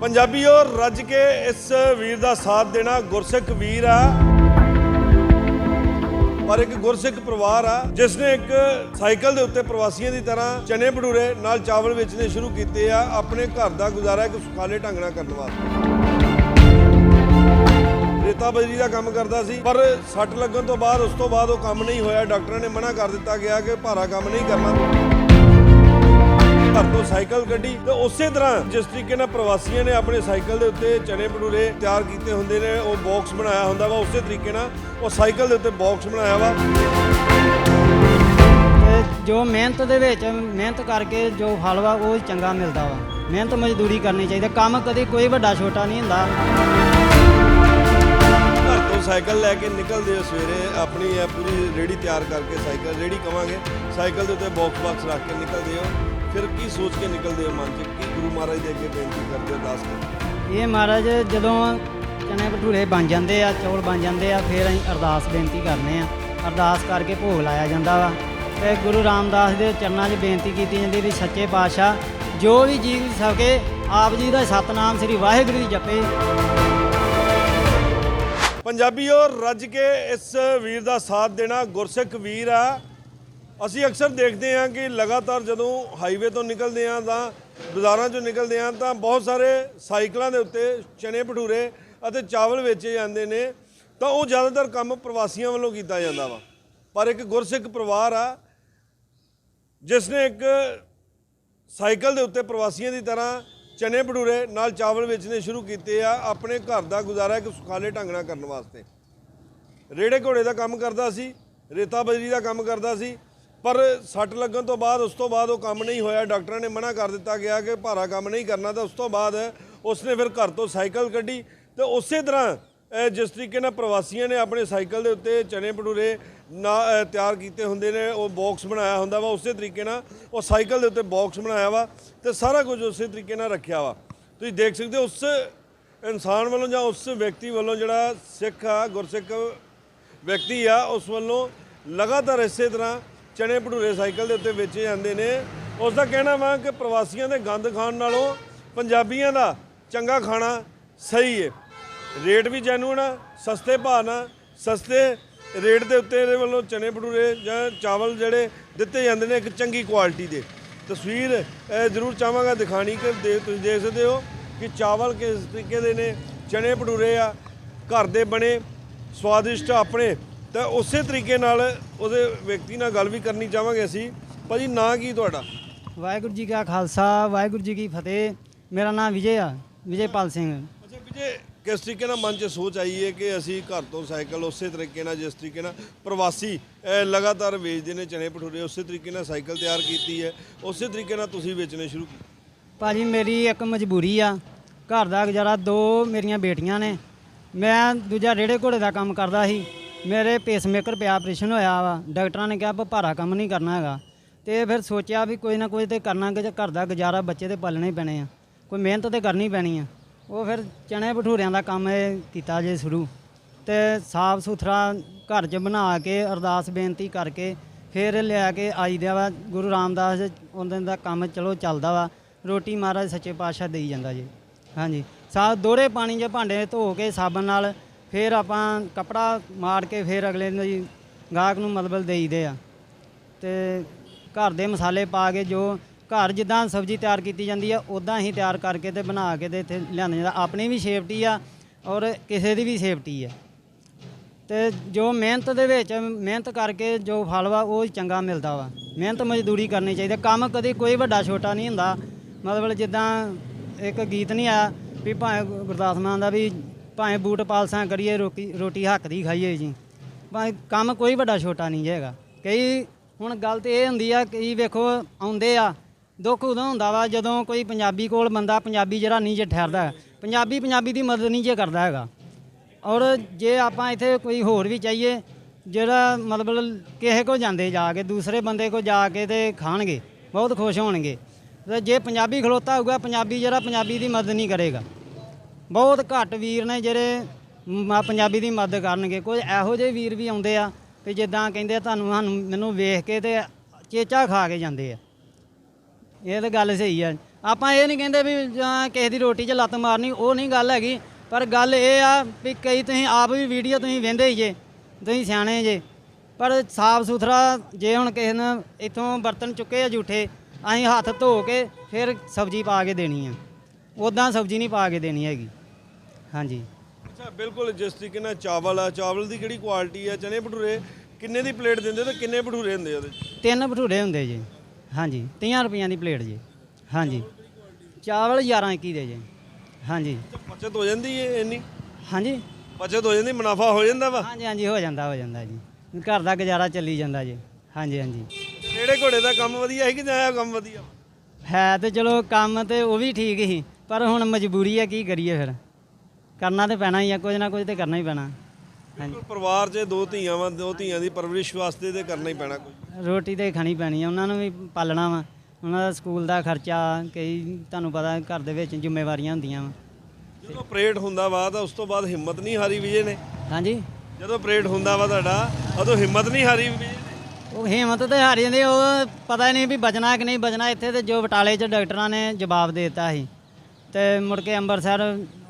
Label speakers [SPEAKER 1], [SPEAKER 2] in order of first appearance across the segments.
[SPEAKER 1] ਪੰਜਾਬੀਓ, ਰੱਜ ਕੇ ਇਸ ਵੀਰ ਦਾ ਸਾਥ ਦੇਣਾ ਗੁਰਸਿੱਖ ਵੀਰ ਆ। ਪਰ ਇੱਕ ਗੁਰਸਿੱਖ ਪਰਿਵਾਰ ਆ ਜਿਸ ਨੇ ਇੱਕ ਸਾਈਕਲ ਦੇ ਉੱਤੇ ਪ੍ਰਵਾਸੀਆਂ ਦੀ ਤਰ੍ਹਾਂ ਚਨੇ ਭਟੂਰੇ ਨਾਲ ਚਾਵਲ ਵੇਚਣੇ ਸ਼ੁਰੂ ਕੀਤੇ ਆ, ਆਪਣੇ ਘਰ ਦਾ ਗੁਜ਼ਾਰਾ ਇੱਕ ਸੁਖਾਲੇ ਢੰਗ ਨਾਲ ਕਰਨ ਵਾਸਤੇ। ਰੇਤਾ ਬਜਰੀ ਦਾ ਕੰਮ ਕਰਦਾ ਸੀ, ਪਰ ਸੱਟ ਲੱਗਣ ਤੋਂ ਬਾਅਦ ਉਸ ਤੋਂ ਬਾਅਦ ਉਹ ਕੰਮ ਨਹੀਂ ਹੋਇਆ। ਡਾਕਟਰਾਂ ਨੇ ਮਨਾ ਕਰ ਦਿੱਤਾ ਗਿਆ ਕਿ ਭਾਰਾ ਕੰਮ ਨਹੀਂ ਕਰਨਾ। ਘਰ ਤੋਂ ਸਾਈਕਲ ਕੱਢੀ ਤੇ ਉਸੇ ਤਰ੍ਹਾਂ ਜਿਸ ਤਰੀਕੇ ਨਾਲ ਪ੍ਰਵਾਸੀਆਂ ਨੇ ਆਪਣੇ ਸਾਈਕਲ ਦੇ ਉੱਤੇ ਚਨੇ ਭਟੂਰੇ ਤਿਆਰ ਕੀਤੇ ਹੁੰਦੇ ਨੇ ਉਹ ਬਾਕਸ ਬਣਾਇਆ ਹੁੰਦਾ ਵਾ ਉਸੇ ਤਰੀਕੇ ਨਾਲ ਉਹ ਸਾਈਕਲ ਦੇ ਉੱਤੇ ਬਾਕਸ ਬਣਾਇਆ ਵਾ।
[SPEAKER 2] ਜੋ ਮਿਹਨਤ ਦੇ ਵਿੱਚ ਮਿਹਨਤ ਕਰਕੇ ਜੋ ਫਲ ਵਾ ਉਹ ਚੰਗਾ ਮਿਲਦਾ ਵਾ। ਮਿਹਨਤ ਮਜ਼ਦੂਰੀ ਕਰਨੀ ਚਾਹੀਦੀ ਕੰਮ ਕਦੀ ਕੋਈ ਵੱਡਾ ਛੋਟਾ ਨਹੀਂ ਹੁੰਦਾ।
[SPEAKER 1] ਘਰ ਤੋਂ ਸਾਈਕਲ ਲੈ ਕੇ ਨਿਕਲਦੇ ਹੋ ਸਵੇਰੇ ਆਪਣੀ ਇਹ ਪੂਰੀ ਰੇੜੀ ਤਿਆਰ ਕਰਕੇ ਸਾਈਕਲ ਰੇੜੀ ਕਵਾਂਗੇ। ਸਾਈਕਲ ਦੇ ਉੱਤੇ ਬਾਕਸ ਬਾਕਸ ਰੱਖ ਕੇ ਨਿਕਲਦੇ ਹੋ। ਫਿਰ ਕੀ ਸੋਚ ਕੇ ਨਿਕਲਦੇ ਹੋ ਮਨ 'ਚ? ਕੀ ਗੁਰੂ ਮਹਾਰਾਜ ਦੇ ਅੱਗੇ ਬੇਨਤੀ ਕਰਦੇ ਹੋ ਦਾਸ
[SPEAKER 2] ਇਹ ਮਹਾਰਾਜ ਜਦੋਂ ਚਨੇ ਭਟੂਰੇ ਬਣ ਜਾਂਦੇ ਆ ਚੌਲ ਬਣ ਜਾਂਦੇ ਆ ਫਿਰ ਅਸੀਂ ਅਰਦਾਸ ਬੇਨਤੀ ਕਰਨੇ ਆ। ਅਰਦਾਸ ਕਰਕੇ ਭੋਗ ਲਾਇਆ ਜਾਂਦਾ ਵਾ। ਤੇ ਗੁਰੂ ਰਾਮਦਾਸ ਦੇ ਚਰਨਾਂ 'ਚ ਬੇਨਤੀ ਕੀਤੀ ਜਾਂਦੀ ਵੀ ਸੱਚੇ ਪਾਤਸ਼ਾਹ ਜੋ ਵੀ ਜੀਵ ਸਕੇ ਆਪ ਜੀ ਦਾ ਸਤਨਾਮ ਸ੍ਰੀ ਵਾਹਿਗੁਰੂ ਜੀ ਜਪੇ।
[SPEAKER 1] ਪੰਜਾਬੀਓ ਰੱਜ ਕੇ ਇਸ ਵੀਰ ਦਾ ਸਾਥ ਦੇਣਾ ਗੁਰਸਿੱਖ ਵੀਰ ਆ। ਅਸੀਂ ਅਕਸਰ ਦੇਖਦੇ ਹਾਂ ਕਿ ਲਗਾਤਾਰ ਜਦੋਂ ਹਾਈਵੇ ਤੋਂ ਨਿਕਲਦੇ ਹਾਂ ਤਾਂ, ਬਾਜ਼ਾਰਾਂ 'ਚੋਂ ਨਿਕਲਦੇ ਹਾਂ ਤਾਂ ਬਹੁਤ ਸਾਰੇ ਸਾਈਕਲਾਂ ਦੇ ਉੱਤੇ ਚਨੇ ਭਟੂਰੇ ਅਤੇ ਚਾਵਲ ਵੇਚੇ ਜਾਂਦੇ ਨੇ। ਤਾਂ ਉਹ ਜ਼ਿਆਦਾਤਰ ਕੰਮ ਪ੍ਰਵਾਸੀਆਂ ਵੱਲੋਂ ਕੀਤਾ ਜਾਂਦਾ ਵਾ। ਪਰ ਇੱਕ ਗੁਰਸਿੱਖ ਪਰਿਵਾਰ ਆ ਜਿਸ ਨੇ ਇੱਕ ਸਾਈਕਲ ਦੇ ਉੱਤੇ ਪ੍ਰਵਾਸੀਆਂ ਦੀ ਤਰ੍ਹਾਂ ਚਨੇ ਭਟੂਰੇ ਨਾਲ ਚਾਵਲ ਵੇਚਣੇ ਸ਼ੁਰੂ ਕੀਤੇ ਆ ਆਪਣੇ ਘਰ ਦਾ ਗੁਜ਼ਾਰਾ ਇੱਕ ਸੁਖਾਲੇ ਢੰਗ ਨਾਲ ਕਰਨ ਵਾਸਤੇ। ਰੇੜੇ ਘੋੜੇ ਦਾ ਕੰਮ ਕਰਦਾ ਸੀ, ਰੇਤਾ ਬਜਰੀ ਦਾ ਕੰਮ ਕਰਦਾ ਸੀ ਪਰ ਸੱਟ ਲੱਗਣ ਤੋਂ ਬਾਅਦ, ਉਸ ਤੋਂ ਬਾਅਦ ਉਹ ਕੰਮ ਨਹੀਂ ਹੋਇਆ। ਡਾਕਟਰਾਂ ਨੇ ਮਨਾ ਕਰ ਦਿੱਤਾ ਗਿਆ ਕਿ ਭਾਰਾ ਕੰਮ ਨਹੀਂ ਕਰਨਾ। ਤਾਂ ਉਸ ਤੋਂ ਬਾਅਦ ਉਸਨੇ ਫਿਰ ਘਰ ਤੋਂ ਸਾਈਕਲ ਕੱਢੀ। ਤੇ ਉਸੇ ਤਰ੍ਹਾਂ ਜਿਸ ਤਰੀਕੇ ਨਾਲ ਪ੍ਰਵਾਸੀਆਂ ਨੇ ਆਪਣੇ ਸਾਈਕਲ ਦੇ ਉੱਤੇ ਚਨੇ ਭਟੂਰੇ ਨਾ ਤਿਆਰ ਕੀਤੇ ਹੁੰਦੇ ਨੇ, ਉਹ ਬਾਕਸ ਬਣਾਇਆ ਹੁੰਦਾ ਵਾ, ਉਸੇ ਤਰੀਕੇ ਨਾਲ ਉਹ ਸਾਈਕਲ ਦੇ ਉੱਤੇ ਬਾਕਸ ਬਣਾਇਆ ਵਾ ਤੇ ਸਾਰਾ ਕੁਝ ਉਸੇ ਤਰੀਕੇ ਨਾਲ ਰੱਖਿਆ ਵਾ। ਤੁਸੀਂ ਦੇਖ ਸਕਦੇ ਹੋ, ਉਸ ਇਨਸਾਨ ਵੱਲੋਂ ਜਾਂ ਉਸ ਵਿਅਕਤੀ ਵੱਲੋਂ ਜਿਹੜਾ ਸਿੱਖ ਆ, ਗੁਰਸਿੱਖ ਵਿਅਕਤੀ ਆ, ਉਸ ਵੱਲੋਂ ਲਗਾਤਾਰ ਇਸੇ ਤਰ੍ਹਾਂ ਚਣੇ ਭਟੂਰੇ ਸਾਈਕਲ ਦੇ ਉੱਤੇ ਵੇਚੇ ਜਾਂਦੇ ਨੇ। ਉਸ ਦਾ ਕਹਿਣਾ ਵਾ ਕਿ ਪ੍ਰਵਾਸੀਆਂ ਦੇ ਗੰਦ ਖਾਣ ਨਾਲੋਂ ਪੰਜਾਬੀਆਂ ਦਾ ਚੰਗਾ ਖਾਣਾ ਸਹੀ ਹੈ ਰੇਟ ਵੀ ਜੈਨੂਨ ਆ, ਸਸਤੇ ਭਾਅ ਨਾਲ, ਸਸਤੇ ਰੇਟ ਦੇ ਉੱਤੇ ਇਹਦੇ ਵੱਲੋਂ ਚਨੇ ਭਟੂਰੇ ਜਾਂ ਚਾਵਲ ਜਿਹੜੇ ਦਿੱਤੇ ਜਾਂਦੇ ਨੇ ਇੱਕ ਚੰਗੀ ਕੁਆਲਿਟੀ ਦੇ। ਤਸਵੀਰ ਜ਼ਰੂਰ ਚਾਹਾਂਗਾ ਦਿਖਾਣੀ ਕਿ ਦੇ- ਤੁਸੀਂ ਦੇਖ ਸਕਦੇ ਹੋ ਕਿ ਚਾਵਲ ਕਿਸ ਤਰੀਕੇ ਦੇ ਨੇ, ਚਨੇ ਭਟੂਰੇ ਆ, ਘਰ ਦੇ ਬਣੇ, ਸਵਾਦਿਸ਼ਟ ਆਪਣੇ ਤਾਂ ਉਸੇ ਤਰੀਕੇ ਨਾਲ ਉਹਦੇ ਵਿਅਕਤੀ ਨਾਲ ਗੱਲ ਵੀ ਕਰਨੀ ਚਾਹਾਂਗੇ ਅਸੀਂ। ਭਾਜੀ ਨਾਂ ਕੀ ਤੁਹਾਡਾ?
[SPEAKER 2] ਵਾਹਿਗੁਰੂ ਜੀ ਕਾ ਖਾਲਸਾ ਵਾਹਿਗੁਰੂ ਜੀ ਕੀ ਫਤਿਹ। ਮੇਰਾ ਨਾਮ ਵਿਜੇ ਆ ਵਿਜੇਪਾਲ ਸਿੰਘ।
[SPEAKER 1] ਅੱਛਾ ਵਿਜੇ ਕਿਸ ਤਰੀਕੇ ਨਾਲ ਮਨ 'ਚ ਸੋਚ ਆਈ ਹੈ ਕਿ ਅਸੀਂ ਘਰ ਤੋਂ ਸਾਈਕਲ ਉਸੇ ਤਰੀਕੇ ਨਾਲ ਜਿਸ ਤਰੀਕੇ ਨਾਲ ਪ੍ਰਵਾਸੀ ਲਗਾਤਾਰ ਵੇਚਦੇ ਨੇ ਚਨੇ ਭਟੂਰੇ ਉਸੇ ਤਰੀਕੇ ਨਾਲ ਸਾਈਕਲ ਤਿਆਰ ਕੀਤੀ ਹੈ ਉਸੇ ਤਰੀਕੇ ਨਾਲ ਤੁਸੀਂ ਵੇਚਣੇ ਸ਼ੁਰੂ ਕੀਤੇ?
[SPEAKER 2] ਭਾਜੀ ਮੇਰੀ ਇੱਕ ਮਜਬੂਰੀ ਆ। ਘਰ ਦਾ ਗੁਜ਼ਾਰਾ ਦੋ ਮੇਰੀਆਂ ਬੇਟੀਆਂ ਨੇ। ਮੈਂ ਦੂਜਾ ਰੇੜੇ ਘੋੜੇ ਦਾ ਕੰਮ ਕਰਦਾ ਸੀ। ਮੇਰੇ ਪੇਸਮੇਕਰ ਪਿਆ ਆਪਰੇਸ਼ਨ ਹੋਇਆ ਵਾ। ਡਾਕਟਰਾਂ ਨੇ ਕਿਹਾ ਵੀ ਭਾਰਾ ਕੰਮ ਨਹੀਂ ਕਰਨਾ ਹੈਗਾ। ਤੇ ਫਿਰ ਸੋਚਿਆ ਵੀ ਕੋਈ ਨਾ ਕੋਈ ਤੇ ਕਰਨਾ ਕਿ ਘਰ ਦਾ ਗੁਜ਼ਾਰਾ ਬੱਚੇ ਤੇ ਪਾਲਣੇ ਪੈਣੇ ਆ। ਕੋਈ ਮਿਹਨਤ ਤੇ ਕਰਨੀ ਪੈਣੀ ਆ। ਉਹ ਫਿਰ ਚਣੇ ਭਟੂਰਿਆਂ ਦਾ ਕੰਮ ਇਹ ਕੀਤਾ ਜੇ ਸ਼ੁਰੂ। ਤੇ ਸਾਫ਼ ਸੁਥਰਾ ਘਰ 'ਚ ਬਣਾ ਕੇ ਅਰਦਾਸ ਬੇਨਤੀ ਕਰਕੇ ਫਿਰ ਲਿਆ ਕੇ ਆਈਦਾ ਵਾ। ਗੁਰੂ ਰਾਮਦਾਸ ਦੇ ਉਹਨਾਂ ਦਾ ਕੰਮ ਚਲੋ ਚੱਲਦਾ ਵਾ। ਰੋਟੀ ਮਹਾਰਾਜ ਸੱਚੇ ਪਾਤਸ਼ਾਹ ਦੇਈ ਜਾਂਦਾ ਜੀ। ਹਾਂਜੀ। ਸਾ ਦੋਹਰੇ ਪਾਣੀ ਜਾਂ ਭਾਂਡੇ ਧੋ ਕੇ ਸਾਬਣ ਨਾਲ ਫਿਰ ਆਪਾਂ ਕਪੜਾ ਮਾਰ ਕੇ ਫਿਰ ਅਗਲੇ ਨੂੰ ਜੀ ਗਾਹਕ ਨੂੰ ਮਤਲਬ ਦੇਈਦੇ ਆ। ਤੇ ਘਰ ਦੇ ਮਸਾਲੇ ਪਾ ਕੇ ਜੋ ਘਰ ਜਿੱਦਾਂ ਸਬਜ਼ੀ ਤਿਆਰ ਕੀਤੀ ਜਾਂਦੀ ਆ ਉਦਾਂ ਹੀ ਤਿਆਰ ਕਰਕੇ ਤੇ ਬਣਾ ਕੇ ਤੇ ਇੱਥੇ ਲਿਆਂਦਾ ਜਾਂਦਾ। ਆਪਣੀ ਵੀ ਸੇਫਟੀ ਆ ਔਰ ਕਿਸੇ ਦੀ ਵੀ ਸੇਫਟੀ ਆ। ਤੇ ਜੋ ਮਿਹਨਤ ਦੇ ਵਿੱਚ, ਮਿਹਨਤ ਕਰਕੇ ਜੋ ਫਲ ਵਾ, ਉਹ ਚੰਗਾ ਮਿਲਦਾ ਵਾ। ਮਿਹਨਤ ਮਜ਼ਦੂਰੀ ਕਰਨੀ ਚਾਹੀਦੀ ਕੰਮ ਕਦੇ ਕੋਈ ਵੱਡਾ ਛੋਟਾ ਨਹੀਂ ਹੁੰਦਾ। ਮਤਲਬ ਜਿੱਦਾਂ ਇੱਕ ਗੀਤ ਨਹੀਂ ਆਇਆ ਵੀ ਭਾਵੇਂ ਗੁਰਦਾਸ ਮਾਨ ਦਾ ਵੀ ਭਾਵੇਂ ਬੂਟ ਪਾਲਸਾਂ ਕਰੀਏ, ਰੋਟੀ ਰੋਟੀ ਹੱਕ ਦੀ ਖਾਈਏ ਜੀ। ਭਾਵੇਂ ਕੰਮ ਕੋਈ ਵੱਡਾ ਛੋਟਾ ਨਹੀਂ ਹੈਗਾ। ਕਈ ਹੁਣ ਗੱਲ ਤੇ ਇਹ ਹੁੰਦੀ ਆ, ਕਈ ਵੇਖੋ ਆਉਂਦੇ ਆ, ਦੁੱਖ ਉਦੋਂ ਹੁੰਦਾ ਵਾ ਜਦੋਂ ਕੋਈ ਪੰਜਾਬੀ ਕੋਲ ਬੰਦਾ ਪੰਜਾਬੀ ਜਿਹੜਾ ਨਹੀਂ ਜੇ ਠਹਿਰਦਾ ਪੰਜਾਬੀ ਪੰਜਾਬੀ ਦੀ ਮਦਦ ਨਹੀਂ ਜੇ ਕਰਦਾ ਹੈਗਾ। ਔਰ ਜੇ ਆਪਾਂ ਇੱਥੇ ਕੋਈ ਹੋਰ ਵੀ ਚਾਹੀਏ, ਜਿਹੜਾ ਮਤਲਬ ਕਿਸੇ ਕੋ ਜਾਂਦੇ ਜਾ ਕੇ, ਦੂਸਰੇ ਬੰਦੇ ਕੋ ਜਾ ਕੇ ਤੇ ਖਾਣਗੇ, ਬਹੁਤ ਖੁਸ਼ ਹੋਣਗੇ। ਤੇ ਜੇ ਪੰਜਾਬੀ ਖਲੋਤਾ ਹੋਊਗਾ, ਪੰਜਾਬੀ ਜਿਹੜਾ ਪੰਜਾਬੀ ਦੀ ਮਦਦ ਨਹੀਂ ਕਰੇਗਾ। ਬਹੁਤ ਘੱਟ ਵੀਰ ਨੇ ਜਿਹੜੇ ਮ- ਪੰਜਾਬੀ ਦੀ ਮਦਦ ਕਰਨਗੇ। ਕੁਝ ਇਹੋ ਜਿਹੇ ਵੀਰ ਵੀ ਆਉਂਦੇ ਆ ਵੀ ਜਿੱਦਾਂ ਕਹਿੰਦੇ ਆ, ਤੁਹਾਨੂੰ ਸਾਨੂੰ, ਮੈਨੂੰ ਵੇਖ ਕੇ ਤੇ ਚੇਚਾ ਖਾ ਕੇ ਜਾਂਦੇ ਆ। ਇਹ ਤਾਂ ਗੱਲ ਸਹੀ ਆ। ਆਪਾਂ ਇਹ ਨਹੀਂ ਕਹਿੰਦੇ ਵੀ, ਜਾਂ ਕਿਸੇ ਦੀ ਰੋਟੀ 'ਚ ਲੱਤ ਮਾਰਨੀ, ਉਹ ਨਹੀਂ ਗੱਲ ਹੈਗੀ। ਪਰ ਗੱਲ ਇਹ ਆ ਵੀ ਕਈ ਤੁਸੀਂ ਆਪ ਵੀ ਵੀਡੀਓ ਤੁਸੀਂ ਵੇਂਦੇ ਹੀ ਜੇ, ਤੁਸੀਂ ਸਿਆਣੇ ਜੇ। ਪਰ ਸਾਫ਼ ਸੁਥਰਾ ਜੇ ਹੁਣ ਕਿਸੇ ਨੇ ਇਥੋਂ ਬਰਤਨ ਚੁੱਕੇ ਆ ਝੂਠੇ ਅਸੀਂ ਹੱਥ ਧੋ ਕੇ ਫਿਰ ਸਬਜ਼ੀ ਪਾ ਕੇ ਦੇਣੀ ਆ। ਉਦਾਂ ਸਬਜ਼ੀ ਨਹੀਂ ਪਾ ਕੇ ਦੇਣੀ ਹੈਗੀ। ਹਾਂਜੀ।
[SPEAKER 1] ਅੱਛਾ ਬਿਲਕੁਲ ਜਿਸ ਤਰੀਕੇ ਨਾਲ ਚਾਵਲ ਆ ਚਾਵਲ ਦੀ ਕਿਹੜੀ ਕੁਆਲਿਟੀ ਆ? ਚਨੇ ਭਟੂਰੇ ਕਿੰਨੇ ਦੀ ਪਲੇਟ ਦਿੰਦੇ ਤੇ ਕਿੰਨੇ ਭਟੂਰੇ ਹੁੰਦੇ ਉਹਦੇ? 'ਚ?
[SPEAKER 2] ਤਿੰਨ ਭਟੂਰੇ ਹੁੰਦੇ ਜੀ। ਹਾਂਜੀ 30 ਰੁਪਈਆਂ ਦੀ ਪਲੇਟ ਜੀ। ਹਾਂਜੀ। ਚਾਵਲ 11 21 ਦੇ ਜੀ। ਹਾਂਜੀ।
[SPEAKER 1] ਬਚਤ ਹੋ ਜਾਂਦੀ ਹੈ ਇੰਨੀ?
[SPEAKER 2] ਹਾਂਜੀ।
[SPEAKER 1] ਬਚਤ ਹੋ ਜਾਂਦੀ ਮੁਨਾਫਾ ਹੋ ਜਾਂਦਾ ਵਾ?
[SPEAKER 2] ਹਾਂਜੀ ਹਾਂਜੀ ਹੋ ਜਾਂਦਾ ਹੋ ਜਾਂਦਾ ਜੀ। ਘਰ ਦਾ ਗੁਜ਼ਾਰਾ ਚੱਲੀ ਜਾਂਦਾ ਜੀ। ਹਾਂਜੀ ਹਾਂਜੀ।
[SPEAKER 1] ਕਿਹੜੇ ਘੋੜੇ ਦਾ ਕੰਮ ਵਧੀਆ ਹੈ ਕਿ ਜਾਂ ਇਹ ਕੰਮ ਵਧੀਆ ਵਾ?
[SPEAKER 2] ਹੈ ਤੇ ਚਲੋ ਕੰਮ ਤੇ ਉਹ ਵੀ ਠੀਕ ਹੀ ਪਰ ਹੁਣ ਮਜਬੂਰੀ ਹੈ ਕੀ ਕਰੀਏ ਫਿਰ? ਕਰਨਾ ਤੇ ਪੈਣਾ ਹੀ ਆ ਕੁਝ ਨਾ ਕੁਝ ਤੇ ਕਰਨਾ ਹੀ ਪੈਣਾ। ਹਾਂਜੀ।
[SPEAKER 1] ਬਿਲਕੁਲ ਪਰਿਵਾਰ 'ਚ ਦੋ ਧੀਆਂ ਵਾ ਦੋ ਧੀਆਂ ਦੀ ਪਰਵਰਿਸ਼ ਵਾਸਤੇ ਤੇ ਕਰਨਾ ਹੀ ਪੈਣਾ ਕੋਈ
[SPEAKER 2] ਰੋਟੀ ਤੇ ਖਾਣੀ ਪੈਣੀ ਆ ਉਹਨਾਂ ਨੂੰ ਵੀ ਪਾਲਣਾ ਵਾ। ਉਹਨਾਂ ਦਾ ਸਕੂਲ ਦਾ ਖਰਚਾ ਕਈ ਤੁਹਾਨੂੰ ਪਤਾ ਘਰ ਦੇ ਵਿੱਚ ਜ਼ਿੰਮੇਵਾਰੀਆਂ ਹੁੰਦੀਆਂ ਵਾ।
[SPEAKER 1] ਜਦੋਂ ਆਪਰੇਟ ਹੁੰਦਾ ਵਾ ਤਾਂ ਉਸ ਤੋਂ ਬਾਅਦ ਹਿੰਮਤ ਨਹੀਂ ਹਾਰੀ ਵਿਜੇ ਨੇ।
[SPEAKER 2] ਹਾਂਜੀ।
[SPEAKER 1] ਜਦੋਂ ਆਪਰੇਟ ਹੁੰਦਾ ਵਾ ਤੁਹਾਡਾ ਉਦੋਂ ਹਿੰਮਤ ਨਹੀਂ ਹਾਰੀ ਵਿਜੇ ਨੇ।
[SPEAKER 2] ਉਹ ਹਿੰਮਤ ਤੇ ਹਾਰੀ ਜਾਂਦੀ ਉਹ ਪਤਾ ਨਹੀਂ ਵੀ ਬਚਣਾ ਕਿ ਨਹੀਂ ਬਚਣਾ। ਇੱਥੇ ਤੇ ਜੋ ਬਟਾਲੇ 'ਚ ਡਾਕਟਰਾਂ ਨੇ ਜਵਾਬ ਦੇ ਦਿੱਤਾ ਸੀ ਤੇ ਮੁੜ ਕੇ ਅੰਮ੍ਰਿਤਸਰ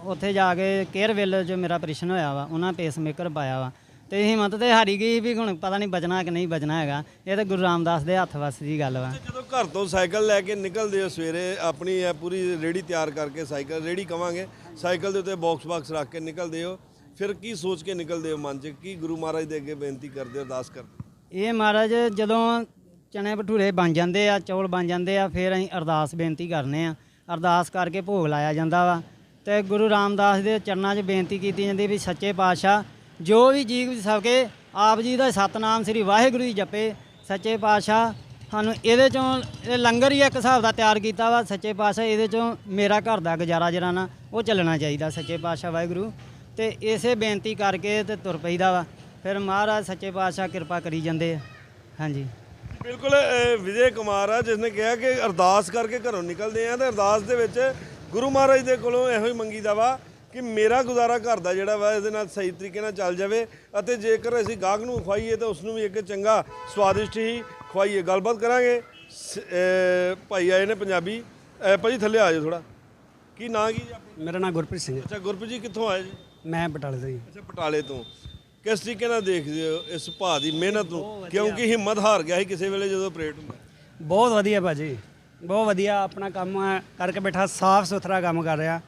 [SPEAKER 2] ਉੱਥੇ ਜਾ ਕੇ ਕੇਅਰਵਿਲ 'ਚ ਮੇਰਾ ਆਪਰੇਸ਼ਨ ਹੋਇਆ ਵਾ ਉਹਨਾਂ ਪੇਸਮੇਕਰ ਪਾਇਆ ਵਾ। ਤੇ ਹਿੰਮਤ ਤੇ ਹਾਰੀ ਗਈ ਵੀ ਹੁਣ ਪਤਾ ਨਹੀਂ ਬਚਣਾ ਕਿ ਨਹੀਂ ਬਚਣਾ ਹੈਗਾ। ਇਹ ਤਾਂ ਗੁਰੂ ਰਾਮਦਾਸ ਦੇ ਹੱਥ ਵੱਸ ਦੀ ਗੱਲ ਵਾ।
[SPEAKER 1] ਜਦੋਂ ਘਰ ਤੋਂ ਸਾਈਕਲ ਲੈ ਕੇ ਨਿਕਲਦੇ ਹੋ ਸਵੇਰੇ ਆਪਣੀ ਇਹ ਪੂਰੀ ਰੇੜੀ ਤਿਆਰ ਕਰਕੇ ਸਾਈਕਲ ਰੇੜੀ ਕਵਾਂਗੇ ਸਾਈਕਲ ਦੇ ਉੱਤੇ ਬਾਕਸ ਬਾਕਸ ਰੱਖ ਕੇ ਨਿਕਲਦੇ ਹੋ। ਫਿਰ ਕੀ ਸੋਚ ਕੇ ਨਿਕਲਦੇ ਹੋ ਮਨ 'ਚ? ਕੀ ਗੁਰੂ ਮਹਾਰਾਜ ਦੇ ਅੱਗੇ ਬੇਨਤੀ ਕਰਦੇ ਹੋ ਅਰਦਾਸ ਕਰਦੇ?
[SPEAKER 2] ਇਹ ਮਹਾਰਾਜ ਜਦੋਂ ਚਨੇ ਭਟੂਰੇ ਬਣ ਜਾਂਦੇ ਆ ਚੌਲ ਬਣ ਜਾਂਦੇ ਆ ਫਿਰ ਅਸੀਂ ਅਰਦਾਸ ਬੇਨਤੀ ਕਰਨੇ ਆ। ਅਰਦਾਸ ਕਰਕੇ ਭੋਗ ਲਾਇਆ ਜਾਂਦਾ ਵਾ। ਤੇ ਗੁਰੂ ਰਾਮਦਾਸ ਦੇ ਚਰਨਾਂ 'ਚ ਬੇਨਤੀ ਕੀਤੀ ਜਾਂਦੀ ਵੀ ਸੱਚੇ ਪਾਤਸ਼ਾਹ, ਜੋ ਵੀ ਜੀਵ ਸਕੇ ਆਪ ਜੀ ਦਾ ਸਤਨਾਮ ਸ੍ਰੀ ਵਾਹਿਗੁਰੂ ਜੀ ਜਪੇ, ਸੱਚੇ ਪਾਤਸ਼ਾਹ ਸਾਨੂੰ ਇਹਦੇ ਚੋਂ, ਇਹ ਲੰਗਰ ਹੀ ਇੱਕ ਹਿਸਾਬ ਦਾ ਤਿਆਰ ਕੀਤਾ ਵਾ, ਸੱਚੇ ਪਾਤਸ਼ਾਹ ਇਹਦੇ ਚੋਂ ਮੇਰਾ ਘਰ ਦਾ ਗੁਜ਼ਾਰਾ ਜਿਹੜਾ ਨਾ ਉਹ ਚੱਲਣਾ ਚਾਹੀਦਾ ਸੱਚੇ ਪਾਤਸ਼ਾਹ ਵਾਹਿਗੁਰੂ। ਤੇ ਇਸੇ ਬੇਨਤੀ ਕਰਕੇ ਤੇ ਤੁਰ ਪਈਦਾ ਵਾ। ਫਿਰ ਮਹਾਰਾਜ ਸੱਚੇ ਪਾਤਸ਼ਾਹ ਕਿਰਪਾ ਕਰੀ ਜਾਂਦੇ ਆ। ਹਾਂਜੀ।
[SPEAKER 1] ਬਿਲਕੁਲ ਵਿਜੇ ਕੁਮਾਰ ਆ ਜਿਸ ਨੇ ਕਿਹਾ ਕਿ ਅਰਦਾਸ ਕਰਕੇ ਘਰੋਂ ਨਿਕਲਦੇ ਆ ਤੇ ਅਰਦਾਸ ਦੇ ਵਿੱਚ ਗੁਰੂ ਮਹਾਰਾਜ ਦੇ ਕੋਲੋਂ ਇਹੋ ਹੀ ਮੰਗੀਦਾ ਵਾ ਕਿ ਮੇਰਾ ਗੁਜ਼ਾਰਾ ਘਰ ਦਾ ਜਿਹੜਾ ਵਾ ਇਹਦੇ ਨਾਲ ਸਹੀ ਤਰੀਕੇ ਨਾਲ ਚੱਲ ਜਾਵੇ ਅਤੇ ਜੇਕਰ ਅਸੀਂ ਗਾਹਕ ਨੂੰ ਖਵਾਈਏ ਤਾਂ ਉਸ ਨੂੰ ਵੀ ਇੱਕ ਚੰਗਾ ਸਵਾਦਿਸ਼ਟ ਹੀ ਖਵਾਈਏ ਗੱਲਬਾਤ ਕਰਾਂਗੇ। ਭਾਈ ਆਏ ਨੇ ਪੰਜਾਬੀ। ਭਾਜੀ ਥੱਲੇ ਆ ਜਾਓ ਥੋੜਾ ਕੀ ਨਾਂ ਕੀ ਜੀ
[SPEAKER 3] ਮੇਰਾ ਨਾਮ ਗੁਰਪ੍ਰੀਤ ਸਿੰਘ
[SPEAKER 1] ਅੱਛਾ ਗੁਰਪ੍ਰੀਤ ਜੀ ਕਿੱਥੋਂ ਆਏ ਜੀ?
[SPEAKER 3] ਮੈਂ ਬਟਾਲੇ ਦਾ ਜੀ।
[SPEAKER 1] ਅੱਛਾ ਬਟਾਲੇ ਤੋਂ। ਕਿਸ ਤਰੀਕੇ ਨਾਲ ਦੇਖਦੇ ਹੋ ਇਸ ਭਾ ਦੀ ਮਿਹਨਤ ਨੂੰ? ਕਿਉਂਕਿ ਹਿੰਮਤ ਹਾਰ ਗਿਆ ਸੀ ਕਿਸੇ ਵੇਲੇ ਜਦੋਂ ਆਪਰੇਟ ਹੁੰਦਾ।
[SPEAKER 3] ਬਹੁਤ ਵਧੀਆ ਭਾਜੀ ਬਹੁਤ ਵਧੀਆ ਆਪਣਾ ਕੰਮ ਕਰਕੇ ਬੈਠਾ, ਸਾਫ਼ ਸੁਥਰਾ ਕੰਮ ਕਰ ਰਿਹਾ।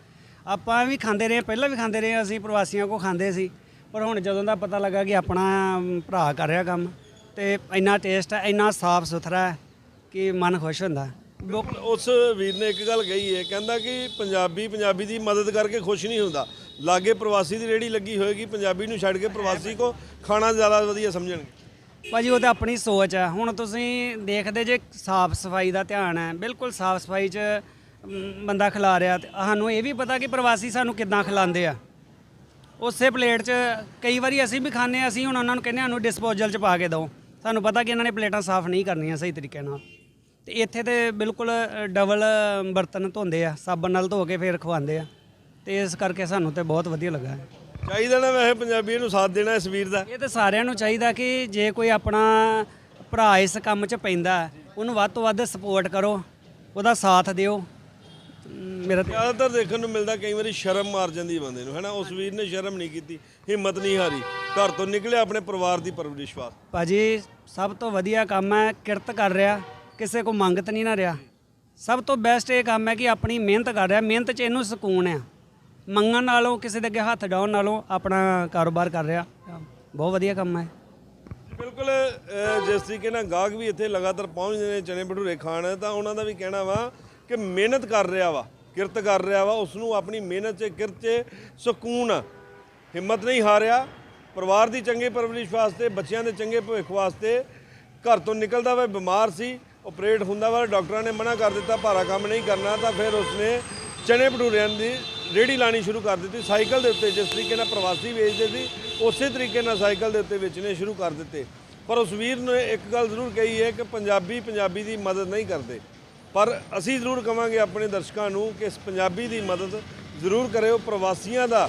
[SPEAKER 3] ਆਪਾਂ ਵੀ ਖਾਂਦੇ ਰਹੇ, ਪਹਿਲਾਂ ਵੀ ਖਾਂਦੇ ਰਹੇ, ਅਸੀਂ ਪ੍ਰਵਾਸੀਆਂ ਕੋ ਖਾਂਦੇ ਸੀ। ਪਰ ਹੁਣ ਜਦੋਂ ਦਾ ਪਤਾ ਲੱਗਾ ਕਿ ਆਪਣਾ ਭਰਾ ਕਰ ਰਿਹਾ ਕੰਮ, ਤੇ ਇੰਨਾ ਟੇਸਟ ਹੈ, ਇੰਨਾ ਸਾਫ਼ ਸੁਥਰਾ ਹੈ ਕਿ ਮਨ ਖੁਸ਼ ਹੁੰਦਾ।
[SPEAKER 1] ਬਿਲਕੁਲ, ਉਸ ਵੀਰ ਨੇ ਇੱਕ ਗੱਲ ਕਹੀ ਹੈ, ਕਹਿੰਦਾ ਕਿ ਪੰਜਾਬੀ ਪੰਜਾਬੀ ਦੀ ਮਦਦ ਕਰਕੇ ਖੁਸ਼ ਨਹੀਂ ਹੁੰਦਾ। ਲਾਗੇ ਪ੍ਰਵਾਸੀ ਦੀ ਰੇੜੀ ਲੱਗੀ ਹੋਏਗੀ, ਪੰਜਾਬੀ ਨੂੰ ਛੱਡ ਕੇ ਪ੍ਰਵਾਸੀ ਕੋ ਖਾਣਾ ਜ਼ਿਆਦਾ ਵਧੀਆ ਸਮਝਣਗੇ।
[SPEAKER 3] ਭਾਜੀ ਉਹ ਤਾਂ ਆਪਣੀ ਸੋਚ ਹੈ। ਹੁਣ ਤੁਸੀਂ ਦੇਖਦੇ ਜੇ ਸਾਫ਼ ਸਫ਼ਾਈ ਦਾ ਧਿਆਨ ਹੈ। ਬਿਲਕੁਲ ਸਾਫ਼ ਸਫ਼ਾਈ 'ਚ ਮ, ਬੰਦਾ ਖਿਲਾ ਰਿਹਾ ਤੇ ਸਾਨੂੰ ਇਹ ਵੀ ਪਤਾ ਕਿ ਪ੍ਰਵਾਸੀ ਸਾਨੂੰ ਕਿੱਦਾਂ ਖਿਲਾਉਂਦੇ ਆ। ਉਸੇ ਪਲੇਟ 'ਚ ਕਈ ਵਾਰੀ ਅਸੀਂ ਵੀ ਖਾਂਦੇ ਹਾਂ ਅਸੀਂ ਹੁਣ ਉਹਨਾਂ ਨੂੰ ਕਹਿੰਦੇ ਹਾਂ ਸਾਨੂੰ ਡਿਸਪੋਜ਼ਲ 'ਚ ਪਾ ਕੇ ਦਿਓ। ਸਾਨੂੰ ਪਤਾ ਕਿ ਇਹਨਾਂ ਨੇ ਪਲੇਟਾਂ ਸਾਫ਼ ਨਹੀਂ ਕਰਨੀਆਂ ਸਹੀ ਤਰੀਕੇ ਨਾਲ। ਤੇ ਇੱਥੇ ਤੇ ਬਿਲਕੁਲ ਡਬਲ ਬਰਤਨ ਧੋਂਦੇ ਆ। ਸਾਬਣ ਨਾਲ ਧੋ ਕੇ ਫੇਰ ਖਵਾਉਂਦੇ ਆ। ਤੇ ਇਸ ਕਰਕੇ ਸਾਨੂੰ ਤੇ ਬਹੁਤ ਵਧੀਆ ਲੱਗਾ ਹੈ।
[SPEAKER 1] ਚਾਹੀਦਾ ਨਾ ਵੈਸੇ ਪੰਜਾਬੀ ਨੂੰ ਸਾਥ ਦੇਣਾ ਇਸ ਵੀਰ ਦਾ।
[SPEAKER 3] ਇਹ ਤਾਂ ਸਾਰਿਆਂ ਨੂੰ ਚਾਹੀਦਾ ਕਿ ਜੇ ਕੋਈ ਆਪਣਾ ਭਰਾ ਇਸ ਕੰਮ 'ਚ ਪੈਂਦਾ ਹੈ, ਉਹਨੂੰ ਵੱਧ ਤੋਂ ਵੱਧ ਸਪੋਰਟ ਕਰੋ ਉਹਦਾ ਸਾਥ ਦਿਓ। ਮੇਰਾ ਤੇ
[SPEAKER 1] ਜ਼ਿਆਦਾਤਰ ਦੇਖਣ ਨੂੰ ਮਿਲਦਾ ਕਈ ਵਾਰੀ ਸ਼ਰਮ ਮਾਰ ਜਾਂਦੀ ਹੈ ਬੰਦੇ ਨੂੰ ਹੈਨਾ? ਉਸ ਵੀਰ ਨੇ ਸ਼ਰਮ ਨਹੀਂ ਕੀਤੀ ਹਿੰਮਤ ਨਹੀਂ ਹਾਰੀ ਘਰ ਤੋਂ ਨਿਕਲਿਆ ਆਪਣੇ ਪਰਿਵਾਰ ਦੀ ਪਰਵਰਿਸ਼ ਵਾਸਤੇ।
[SPEAKER 3] ਭਾਜੀ ਸਭ ਤੋਂ ਵਧੀਆ ਕੰਮ ਹੈ ਕਿਰਤ ਕਰ ਰਿਹਾ ਕਿਸੇ ਕੋ ਮੰਗਤ ਨਹੀਂ ਨਾ ਰਿਹਾ। ਸਭ ਤੋਂ ਬੈਸਟ ਇਹ ਕੰਮ ਹੈ ਕਿ ਆਪਣੀ ਮਿਹਨਤ ਕਰ ਰਿਹਾ ਮਿਹਨਤ 'ਚ ਇਹਨੂੰ ਸਕੂਨ ਆ। ਮੰਗਣ ਨਾਲੋਂ ਕਿਸੇ ਦੇ ਅੱਗੇ ਹੱਥ ਡਾਉਣ ਨਾਲੋਂ ਆਪਣਾ ਕਾਰੋਬਾਰ ਕਰ ਰਿਹਾ। ਬਹੁਤ ਵਧੀਆ ਕੰਮ ਹੈ।
[SPEAKER 1] ਬਿਲਕੁਲ ਜਿਸ ਤਰੀਕੇ ਨਾਲ ਗਾਹਕ ਵੀ ਇੱਥੇ ਲਗਾਤਾਰ ਪਹੁੰਚਦੇ ਨੇ ਚਨੇ ਭਟੂਰੇ ਖਾਣ ਤਾਂ ਉਹਨਾਂ ਦਾ ਵੀ ਕਹਿਣਾ ਵਾ ਕਿ ਮਿਹਨਤ ਕਰ ਰਿਹਾ ਵਾ ਕਿਰਤ ਕਰ ਰਿਹਾ ਵਾ ਉਸ ਨੂੰ ਆਪਣੀ ਮਿਹਨਤ 'ਚ ਕਿਰਤ 'ਚ ਸਕੂਨ ਆ ਹਿੰਮਤ ਨਹੀਂ ਹਾਰਿਆ। ਪਰਿਵਾਰ ਦੀ ਚੰਗੇ ਪਰਵਰਿਸ਼ ਵਾਸਤੇ ਬੱਚਿਆਂ ਦੇ ਚੰਗੇ ਭਵਿੱਖ ਵਾਸਤੇ ਘਰ ਤੋਂ ਨਿਕਲਦਾ ਵਾ ਬਿਮਾਰ ਸੀ ਆਪਰੇਟ ਹੁੰਦਾ ਵਾ ਡਾਕਟਰਾਂ ਨੇ ਮਨਾ ਕਰ ਦਿੱਤਾ ਭਾਰਾ ਕੰਮ ਨਹੀਂ ਕਰਨਾ ਤਾਂ ਫਿਰ ਉਸਨੇ ਚਨੇ ਭਟੂਰਿਆਂ ਦੀ ਰੇੜੀ ਲਾਣੀ ਸ਼ੁਰੂ ਕਰ ਦਿੱਤੀ, ਸਾਈਕਲ ਦੇ ਉੱਤੇ ਜਿਸ ਤਰੀਕੇ ਨਾਲ ਪ੍ਰਵਾਸੀ ਵੇਚਦੇ ਸੀ, ਉਸੇ ਤਰੀਕੇ ਨਾਲ ਸਾਈਕਲ ਦੇ ਉੱਤੇ ਵੇਚਣੇ ਸ਼ੁਰੂ ਕਰ ਦਿੱਤੇ। ਪਰ ਉਸ ਵੀਰ ਨੇ ਇੱਕ ਗੱਲ ਜ਼ਰੂਰ ਕਹੀ ਹੈ ਕਿ ਪੰਜਾਬੀ ਪੰਜਾਬੀ ਦੀ ਮਦਦ ਨਹੀਂ ਕਰਦੇ। ਪਰ ਅਸੀਂ ਜ਼ਰੂਰ ਕਵਾਂਗੇ ਆਪਣੇ ਦਰਸ਼ਕਾਂ ਨੂੰ ਕਿ ਇਸ ਪੰਜਾਬੀ ਦੀ ਮਦਦ ਜ਼ਰੂਰ ਕਰਿਓ। ਪ੍ਰਵਾਸੀਆਂ ਦਾ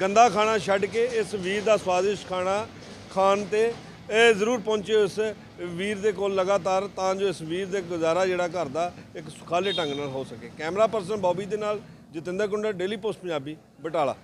[SPEAKER 1] ਗੰਦਾ ਖਾਣਾ ਛੱਡ ਕੇ ਇਸ ਵੀਰ ਦਾ ਸਵਾਦਿਸ਼ਟ ਖਾਣਾ ਖਾਣ ਤੇ ਇਹ ਜ਼ਰੂਰ ਪਹੁੰਚਿਓ ਇਸ ਵੀਰ ਦੇ ਕੋਲ ਲਗਾਤਾਰ, ਤਾਂ ਜੋ ਇਸ ਵੀਰ ਦੇ ਗੁਜ਼ਾਰਾ ਜਿਹੜਾ ਘਰ ਦਾ ਇੱਕ ਸੁਖਾਲੇ ਢੰਗ ਨਾਲ ਹੋ ਸਕੇ। ਕੈਮਰਾ ਪਰਸਨ ਬੌਬੀ ਦੇ ਨਾਲ ਜਤਿੰਦਰ ਕੁੰਡਾ ਡੇਲੀ ਪੋਸਟ ਪੰਜਾਬੀ ਬਟਾਲਾ।